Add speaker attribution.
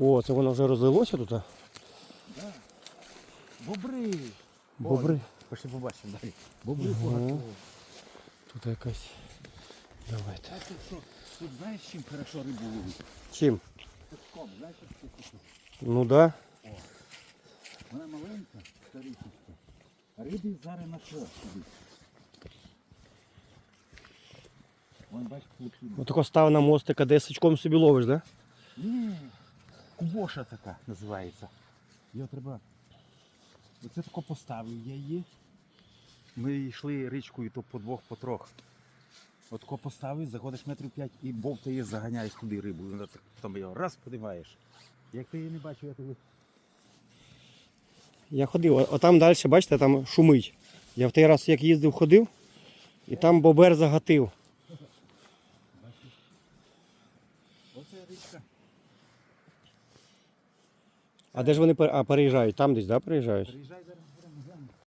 Speaker 1: О, це воно вже розлилося тут? а?
Speaker 2: Бобри.
Speaker 1: Бобри.
Speaker 2: Пошли побачимо далі. Бобри
Speaker 1: Ага. Тут якась. Давайте.
Speaker 2: А тут що? Тут знаєш, чим хорошо рибу ловить?
Speaker 1: Чим?
Speaker 2: Песком, знаєш, що таке?
Speaker 1: Ну да.
Speaker 2: Вона маленька, старичка. А риби зараз на що собі? Вон бач плотину.
Speaker 1: Отако став на мостика, де сачком собі ловиш, да?
Speaker 2: Ні, кубоша така називається. Його треба. Оце тако поставив я її. Ми йшли річкою то по двох, по трьох. От тако поставив, заходиш метрів п'ять і бовтає, заганяєш туди рибу. Там його раз подиваєш. Як ти її не бачив, я тобі.
Speaker 1: Я ходив, а там далі, бачите, там шумить. Я в той раз як їздив, ходив, і там бобер загатив.
Speaker 2: Оце річка.
Speaker 1: А де ж вони пер- а, переїжджають? Там десь, да, переїжджають?
Speaker 2: Приїжджай